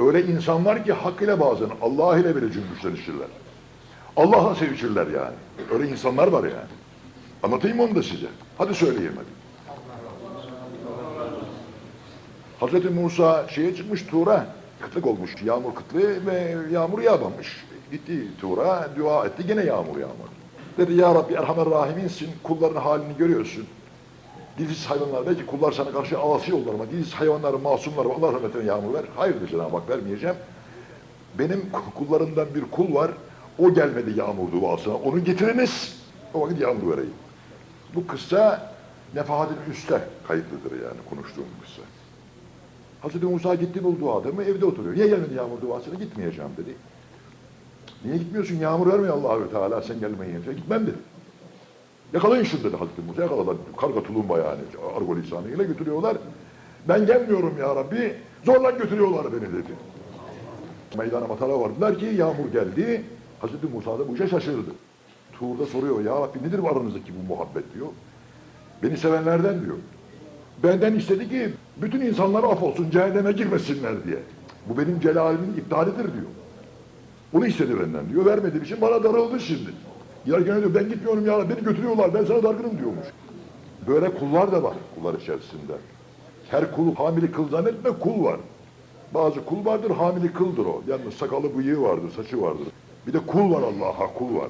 Öyle insanlar ki hak ile bazen Allah ile bile cümbüşlenişirler. Allah'la sevişirler yani. Öyle insanlar var yani. Anlatayım mı onu da size. Hadi söyleyeyim hadi. Hazreti Musa şeye çıkmış Tuğra. Kıtlık olmuş. Yağmur kıtlığı ve yağmur yağmamış. Gitti Tuğra, dua etti gene yağmur yağmadı. Dedi ya Rabbi Erhamer Rahim'insin. Kulların halini görüyorsun. Dilsiz hayvanlar belki kullar sana karşı asi oldular ama dilsiz hayvanlar, masumlar Allah rahmetine yağmur ver. Hayır dedi Cenab-ı Hak vermeyeceğim. Benim kullarımdan bir kul var. O gelmedi yağmur duasına. Onu getiriniz. O vakit yağmur vereyim. Bu kıssa Nefahat'in üste kayıtlıdır yani konuştuğum kıssa. Hazreti Musa gitti bulduğu adamı evde oturuyor. Niye gelmedi yağmur duasına? Gitmeyeceğim dedi. Niye gitmiyorsun? Yağmur vermiyor Allahü Teala sen gelmeyince. Gitmem dedi. Yakalayın şunu dedi Hazreti Musa. Yakaladılar. Karga tulumba yani. Argo lisanıyla götürüyorlar. Ben gelmiyorum ya Rabbi. Zorla götürüyorlar beni dedi. Meydana matara vardılar ki yağmur geldi. Hazreti Musa da bu işe şaşırdı. Tuğr'da soruyor ya Rabbi nedir bu aranızdaki bu muhabbet diyor. Beni sevenlerden diyor. Benden istedi ki bütün insanlar af olsun cehenneme girmesinler diye. Bu benim celalimin iptalidir diyor. Bunu istedi benden diyor. Vermediğim için bana darıldı şimdi. Giderken diyor ben gitmiyorum ya beni götürüyorlar ben sana dargınım diyormuş. Böyle kullar da var kullar içerisinde. Her kul hamili kıl zannetme kul var. Bazı kul vardır hamili kıldır o. Yalnız sakalı bıyığı vardır saçı vardır. Bir de kul var Allah'a kul var.